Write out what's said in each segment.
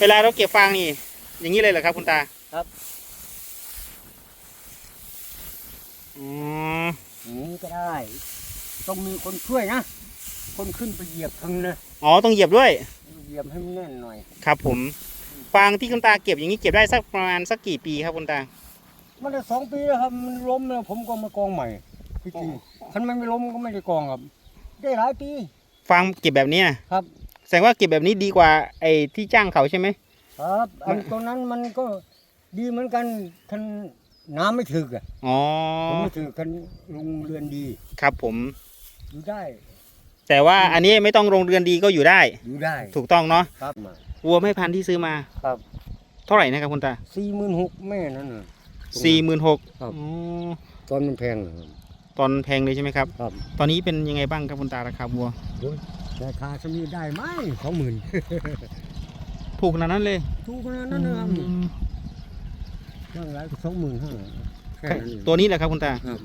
เวลาเราเก็บฟางนี่ อย่างนี้เลยเหรอครับ คุณตาครับ อืมอย่างนี้ก็ได้ ต้องมีคนช่วยนะ คนขึ้นไปเหยียบทึงนะอ๋อต้องเหยียบด้วย เหยียบให้มันแน่นหน่อย ครับผม ฟางที่คุณตาเก็บอย่างนี้เก็บได้สักประมาณสักกี่ปีครับคุณตา มันได้สองปีแล้วครับ มันล้มแล้วผมก็มากองใหม่พี่จริงคันมันไม่ล้มก็ไม่ได้กองครับ ได้หลายปี ฟางเก็บแบบนี้นะครับ แสดงว่าเก็บแบบนี้ดีกว่าไอ้ที่จ้างเขาใช่ไหมครับ อันตรงนั้นมันก็ดีเหมือนกันคันน้ำไม่ถึกอะอ๋อผมไม่ถึกคันลงเรือนดีครับผม อยู่ได้ แต่ว่าอันนี้ไม่ต้องโรงเรือนดีก็อยู่ได้ อยู่ได้ถูกต้องเนาะครับมาวัวไม่พันธุ์ที่ซื้อมา ครับเท่าไหร่นะครับคุณตาสี่หมื่นหกแม่นั่นน่ะ สี่หมื่นหกครับตอนมันแพงนะครับ ตอนแพงเลยใช่ไหมครับ ครับ ตอนนี้เป็นยังไงบ้างครับคุณตาราคาวัว ราคาจะมีได้ไหมสองหมื่นถูกขนาดนั้นเลยถูกขนาดนั้นนะครับอืมตั้งหลายก็สองหมื่นห้าแค่นั้นเองตัวนี้แหละครับคุณตา ครับ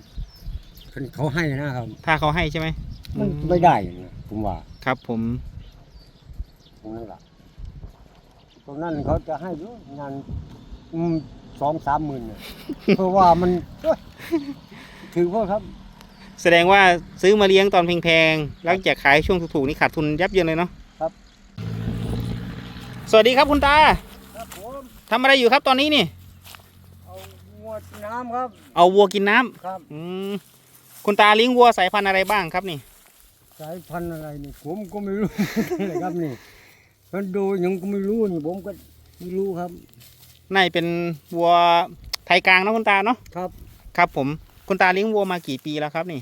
คันเขาให้นะครับ ถ้าเขาให้ใช่ไหมมันอืไม่ได้นะผมว่าครับผม ตรงนั้นล่ะตรงนั้นเขาจะให้เยอะงานอืมสองสามหมื่นน่ะ เพราะว่ามันเอ้ยถือว่าครับ แสดงว่าซื้อมาเลี้ยงตอนแพงๆ แล้วจะขายช่วงถูกๆนี่ขาดทุนยับเยินเลยเนาะครับ สวัสดีครับคุณตาครับผมทำอะไรอยู่ครับตอนนี้นี่ เอางวดน้ำครับ เอาวัวกินน้ำครับ อืมคุณตาเลี้ยงวัวสายพันธุ์อะไรบ้างครับนี่ สายพันธุ์อะไรนี่ผมก็ไม่รู้ เลยครับนี่มันดูยังก็ไม่รู้นี่ผมก็ไม่รู้ครับ น่าจะเป็นวัวไทยกลางเนอะคุณตาเนาะ ครับ ครับผม คุณตาเลี้ยงวัวมากี่ปีแล้วครับนี่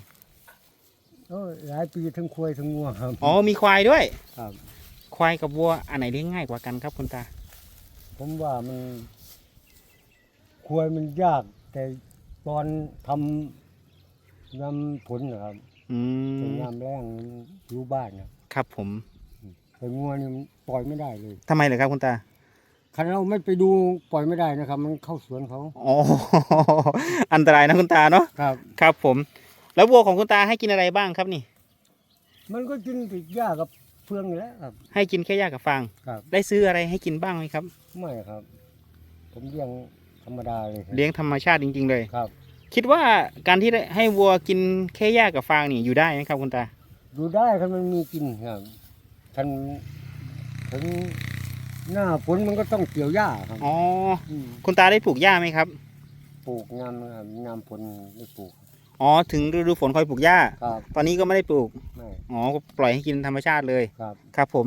โอ้ยหลายปีทั้งควายทั้งงัวครับ อ๋อมีควายด้วย ครับ ควายกับวัวอันไหนเลี้ยงง่ายกว่ากันครับคุณตา ผมว่ามัน ควายมันยาก แต่ตอนทำยำผลนะครับอืแต่มยำแรงมันอยู่บ้านนะครับผม แต่งัวนี่มันปล่อยไม่ได้เลย ทำไมเหรอครับคุณตา คันเราไม่ไปดูปล่อยไม่ได้นะครับ มันเข้าสวนเขาอ๋อ อันตรายนะคุณตาเนาะครับ ครับ ผม แล้ววัวของคุณตาให้กินอะไรบ้างครับนี่ มันก็กินติดหญ้ากับเฟืองอยู่แล้วครับ ให้กินแค่หญ้ากับฟาง ครับ ได้ซื้ออะไรให้กินบ้างไหมครับ ไม่ครับ ผมเลี้ยงธรรมดาเลยครับเลี้ยงธรรมชาติจริง ๆ เลย ครับ คิดว่าการที่ได้ให้วัวกินแค่หญ้ากับฟางนี่อยู่ได้ไหมครับคุณตา ดูได้คันมันมีกินครับคันถึง หน้าฝนมันก็ต้องเกี่ยวหญ้าครับอ๋อมคุณตาได้ปลูกหญ้าไหมครับ ปลูกงามนะครับงามผลไม่ปลูกอ๋อถึงฤดูฝนค่อยปลูกหญ้า ครับตอนนี้ก็ไม่ได้ปลูกไม่อ๋อก็ปล่อยให้กินธรรมชาติเลยครับครับ ผม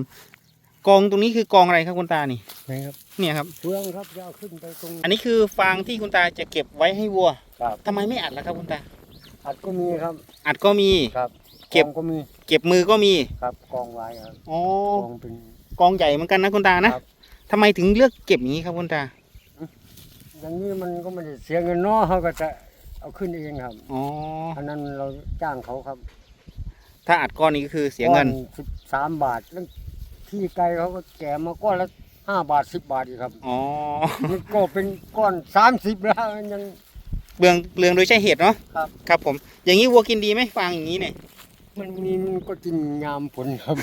กองตรงนี้คือกองอะไรครับคุณตานี่ นี่ครับเนี่ยครับ เฟืองครับยาวขึ้นไปตรงอันนี้คือฟางที่คุณตาจะเก็บไว้ให้วัวครับทำไมไม่อัดล่ะครับคุณตา อัดก็มีครับอัดก็มี ครับเก็บกองก็มีเก็บมือก็มีครับกองไว้ครับอ๋อกองเป็น กองใหญ่เหมือนกันนะคุณตานะครับ ทำไมถึงเลือกเก็บอย่างนี้ครับคุณตา อย่างนี้มันก็ไม่ได้เสียเงินเนาะเขาก็จะเอาขึ้นเองครับอ๋อ อันนั้นเราจ้างเขาครับถ้าอัดก้อนนี้ก็คือเสียเงิน สิบสามบาทแล้วที่ไกลเขาก็แกะมาก้อนละห้าบาทสิบบาทอีกครับ อ๋อ มันก็เป็นก้อนสามสิบแล้วมันยัง เปลืองเปลืองโดยใช่เหตุเนาะครับ ครับผม อย่างนี้วัวกินดีไหมฟางอย่างนี้เนี่ย มันมีมันก็กินงามผลครับ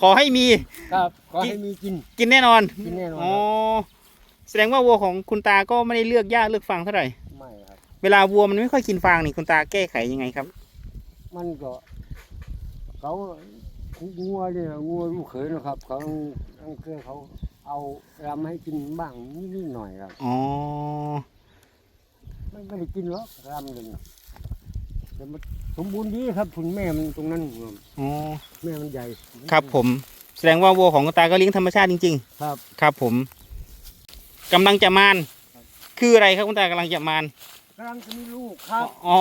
ขอให้มี ครับก็ให้มีกิน กินแน่นอนกินแน่นอนอ๋อครับแสดงว่าวัวของคุณตาก็ไม่ได้เลือกหญ้าเลือกฟางเท่าไหร่ ไม่ครับ เวลาวัวมันไม่ค่อยกินฟางนี่คุณตาแก้ไขยังไงครับ มันก็เขางัวเนี่ยงัวลูกเขยนะครับเขาอังเกอเขาเอารำให้กินบ้างนิดๆหน่อยครับอ๋อไม่ไม่ได้กินหรอกรำเลยนะ แต่มันสมบูรณ์ดีครับคุณแม่มันตรงนั้นครับอ๋อแม่มันใหญ่ครับผม แสดงว่าวัวของคุณตาก็เลี้ยงธรรมชาติจริง ครับ ๆ ครับผมกำลังจะมานคืออะไรครับคุณตากำลังจะมานกำลังจะมีลูกครับอ๋อ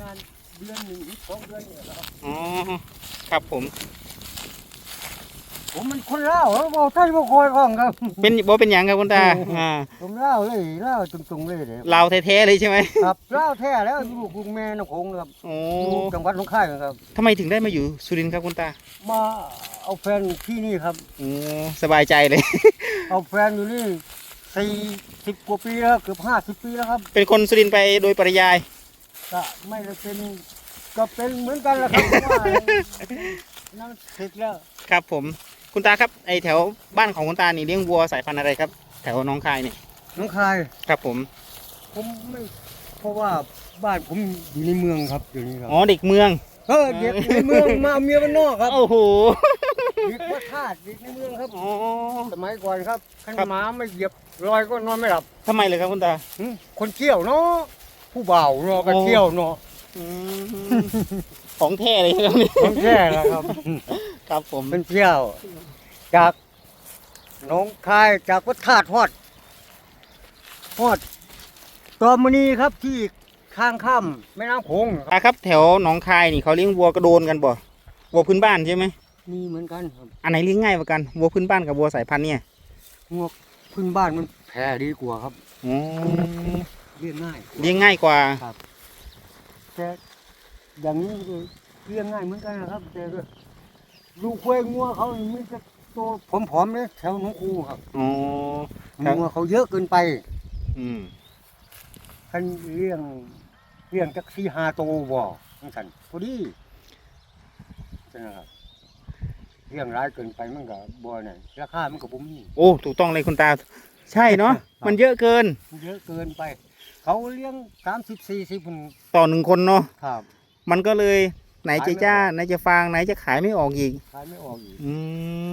งานเดือนหนึ่งหรือสองเดือนเนี่ยครับอ๋อ ครับผม ผมมันคนเล่าวแล้วบอกใช่บอกคอยข้องครับ เป็นบ่เป็นหยังครับคุณตา อ่าผมเล่าวเลยเล่าวตรงๆเลยเลยลาวแท้ๆเลยใช่ไหมครับเล่าวแท้แล้วลูกคุณแม่นคงครับโอ้อยู่จังหวัดสงขลาครับ ทำไมถึงได้มาอยู่สุรินทร์ครับคุณตามาเอาแฟนที่นี่ครับ โอ้สบายใจเลย เอาแฟนอยู่นี่สี่สิบกว่าปีแล้วเกือบห้าสิบปีแล้วครับเป็นคนสุรินทร์ไปโดยปริยาย ก็ไม่ได้เป็นก็เป็นเหมือนกันแหละครับเพราะว่านั่นเสร็จแล้วครับผม คุณตาครับไอแถวบ้านของคุณตานี่เลี้ยงวัวสายพันธุ์อะไรครับ แถวหน้องคายเนี่ยน้องคายครับผมผมไม่เพราะว่าบ้านผมอยู่ในเมืองครับเดี๋ยวนี้ครับอ๋อเด็กเมืองเออเด็กในเมืองมาเอาเมียบ้านนอกครับโอ้โหเด็กวัดธาตุเด็กในเมืองครับอ๋อสมัยก่อนครับขันครับหมาไม่เหยียบรอยก็นอนไม่หลับทำไมเลยครับคุณตาหึคนเที่ยวเนาะผู้บ่าวเนาะก็โอ้เที่ยวเนาะอืมของแท้เลยครับนี่ของแท้แล้วครับ ครับผมเป็นเที่ยว จากหนองคายจากวัดธาตุฮอดฮอดตอมณีครับที่ข้างข้ามแม่น้ำโขงครับตาครับ แถวหนองคายนี่เขาเลี้ยงวัวกระโดนกันบ่วัวพื้นบ้านใช่ไหมมีเหมือนกันครับอันไหนเลี้ยงง่ายกว่ากันวัวพื้นบ้านกับวัวสายพันธุ์เนี่ยงวกพื้นบ้านมันแพ้ดีกว่าครับอ๋อเลี้ยงง่ายเลี้ยงง่ายกว่าแต่อย่างนี้ก็เลี้ยงง่ายเหมือนกันนะครับแต่ ก็ลูกควายงัวเขานี่มันจะโตผอมๆเลยแถวหน้องคูครับอ๋อ ครับ งัวเขาเยอะเกินไปอืมคันเลี้ยงเลี้ยงจักสี่ห้าโตวบ่ทั้งสันพอดีใช่ไหมครับเลี้ยงร้ายเกินไปมันก็บ่น่ะราคามันก็บ่มีโอ้ ถูกต้องเลยคุณตา ใช่เนาะครับมันเยอะเกินมันเยอะเกินไป เขาเลี้ยงสามสิบสี่สิบมันต่อหนึ่งคนเนาะครับ มันก็เลย ไหนขายไม่จะจ้าออกไหนจะฟางไหนจะขายไม่ออกอีกขายไม่ออกอีกอืม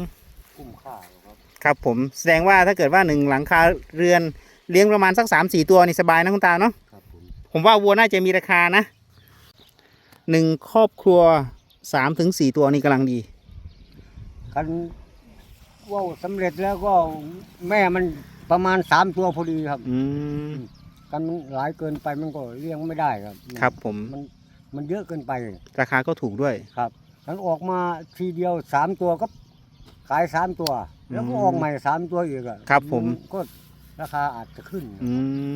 คุ้มค่าหรอกครับครับผมแสดงว่าถ้าเกิดว่าหนึ่งหลังคาเรือนเลี้ยงประมาณสักสามสี่ตัวนี่สบายนะคุณตาเนาะครับผมผมว่าวัวน่าจะมีราคานะหนึ่งครอบครัวสามถึงสี่ตัวนี่กำลังดีคันเว่าสำเร็จแล้วก็แม่มันประมาณสามตัวพอดีครับอืม กันมันหลายเกินไปมันก็เลี้ยงไม่ได้ครับครับผม มัน มันเยอะเกินไปราคาก็ถูกด้วย ครับมันออกมาทีเดียวสามตัวก็ขายสามตัว แล้วก็อืมออกใหม่สามตัวอีกอะครับผม นก็ราคาอาจจะขึ้นอืม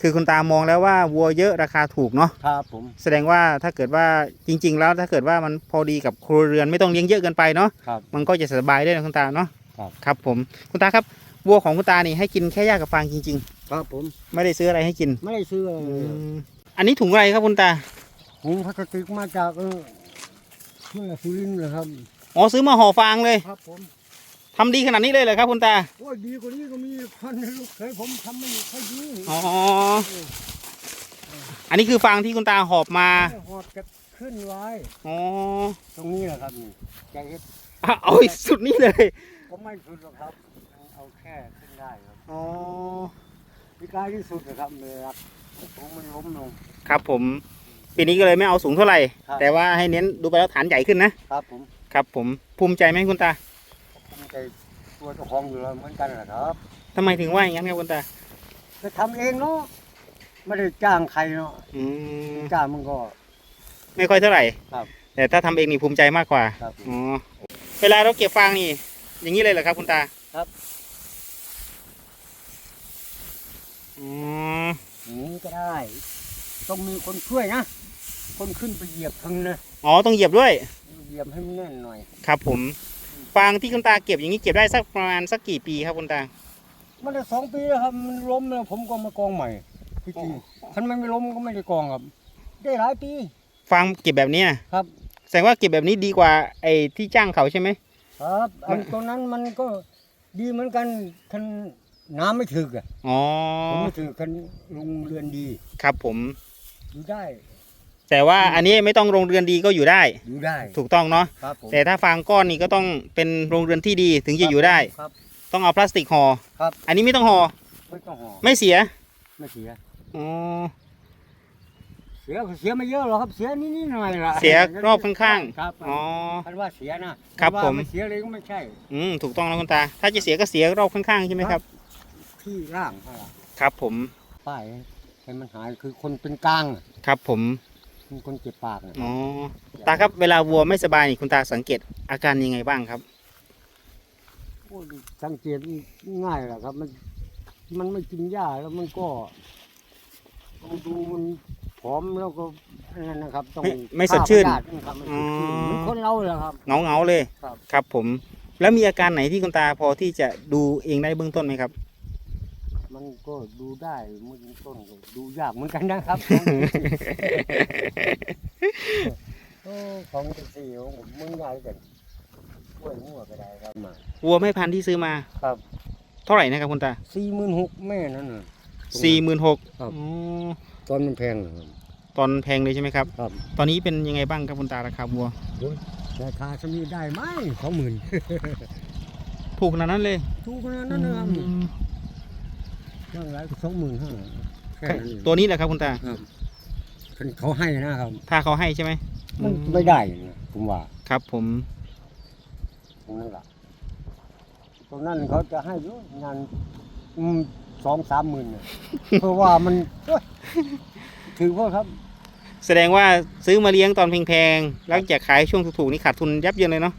คือคุณตามองแล้วว่าวัวเยอะราคาถูกเนาะครับผมแสดงว่าถ้าเกิดว่าจริง ๆ แล้วถ้าเกิดว่ามันพอดีกับครัวเรือนไม่ต้องเลี้ยงเยอะเกินไปเนาะครับ มันก็จะสบายด้วยนะคุณตาเนาะครับ ครับผมคุณตาครับวัวของคุณตานี่ให้กินแค่หญ้ากับฟางจริง ครับผมๆ ไม่ได้ซื้ออะไรให้กินไม่ได้ซื้ออะไรอืเลยมอันนี้ถุงอะไรครับคุณตา ถุงพลาสติกมาจากเออที่สุรินทร์เลยครับ อ๋อซื้อมาห่อฟางเลยครับผมทำดีขนาดนี้เลยเหรอครับคุณตา โอ้ยดีกว่านี้ก็มีคนให้ลูกเคยผมทำไม่ค่อยดีอ๋อ อันนี้คือฟางที่คุณตาหอบมา หอดจะขึ้นไว้ อ๋อตรงนี้แหละครับนี่ใจเฮ็ดอะเอาให้สุดนี่เลย ก็ไม่สุดหรอกครับ เอาแค่ขึ้นได้ครับอ๋อที่กลายที่สุดนะครับเลยครับผมมันล้มลง ครับผม ปีนี้ก็เลยไม่เอาสูงเท่าไหร่ ครับ แต่ว่าให้เน้นดูไปแล้วฐานใหญ่ขึ้นนะครับผมครับผมภูมิใจไหมคุณตาผมใจตัวเจ้าของอยู่แล้วเหมือนกันแหละครับทำไมถึงว่าอย่างนั้นครับคุณตาจะทำเองเนาะไม่ได้จ้างใครเนาะอืมจ้างมันก็ ไม่ค่อยเท่าไหร่ครับ แต่ถ้าทำเองนี่ภูมิใจมากกว่าครับอ๋อเวลาเราเก็บฟางนี่ อย่างนี้เลยเหรอครับคุณตาครับ อ๋ออย่างนี้ก็ได้ ต้องมีคนช่วยนะ คนขึ้นไปเหยียบทั้งนะอ๋อต้องเหยียบด้วย เหยียบให้มันแน่นหน่อย ครับผม ฟางที่คุณตาเก็บอย่างนี้เก็บได้สักประมาณสักกี่ปีครับคุณตา มันได้สองปีแล้วครับมันล้มแล้วผมก็มากองใหม่พี่จีคันมันไม่ล้มก็ไม่ได้กองครับ ได้หลายปี ฟางเก็บแบบนี้นะครับ แสดงว่าเก็บแบบนี้ดีกว่าไอ้ที่จ้างเขาใช่ไหมครับ อันตรงนั้นมันก็ดีเหมือนกันคันน้ำไม่ถึกอะอ๋อผมไม่ถึกคันลงเรือนดี ครับผมอยู่ได้ แต่ว่าอันนี้ไม่ต้องโรงเรือนดีก็อยู่ได้ อยู่ได้ถูกต้องเนาะครับผมแต่ถ้าฟางก้อนนี่ก็ต้องเป็นโรงเรือนที่ดีถึงจะอยู่ได้ ครับ ต้องเอาพลาสติกห่อครับ อันนี้ไม่ต้องห่อไม่ต้องห่อไม่เสียไม่เสีย อ๋อ เสียเสียไม่เยอะหรอกครับเสียนิดๆหน่อยๆละเสียรอบข้างครับๆอ๋อ คันว่าเสียนะครับคันว่าผมไม่เสียเลยก็ไม่ใช่อืมถูกต้องแล้วคุณตา ถ้าจะเสียก็เสียรอบข้างๆใช่ไหมครับ ที่ร่างเท่าไหร่ครับผม ป้ายให้มันหายคือคนเป็นกลางน่ะครับผม เป็นคนเจ็บปากน่ะอ๋อตาครับเวลาวัวไม่สบายนี่คุณตาสังเกตอาการยังไงบ้างครับโอ้ยสังเกตง่ายแหละครับ มันมันไม่กินหญ้าแล้วมันก็ต้องดูมันผอมแล้วก็อันนั่นนะครับต้องไม่ไม่สดชื่นฆ่าพยาธินะครับไม่สดชื่นอ๋อ เหมันคนเราแหละครับ เงาเงาๆเลยครับ ครับผม แล้วมีอาการไหนที่คุณตาพอที่จะดูเองได้เบื้องต้นไหมครับ มันก็ดูได้เมื่อต้นก็ดูยากเหมือนกันนะครับ โอ้ของเจ็ดสี่ของผมมึงใหญ่กันกล้วยหัวก็ได้ครับมาวัวแม่พันธุ์ที่ซื้อมา ครับเท่าไหร่นะครับคุณตาสี่หมื่นหกแม่นั่นน่ะ สี่หมื่นหกครับ ตอนมันแพงนะครับ ตอนแพงเลยใช่ไหมครับ ครับ ตอนนี้เป็นยังไงบ้างครับคุณตาราคาวัว ราคาสมีได้ไหมสองหมื่นถูกขนาดนั้นเลย ถูกขนาดนั้นนะครับ อืมย่างไรก็สองหมื่นห้าแค่นั้นเองตัวนี้แหละครับคุณตา ครับคันเขาให้นะครับ ถ้าเขาให้ใช่ไหมมันอืไม่ได้นะผมว่าครับผม ตรงนั้นล่ะตรงนั้นเขาจะให้อยู่งานอืมสองสามหมื่นน่ะ เพราะว่ามันเอ้ยถือว่าครับ แสดงว่าซื้อมาเลี้ยงตอนแพงๆ แล้วจะขายช่วงถูกๆนี่ขาดทุนยับเยินเลยเนาะ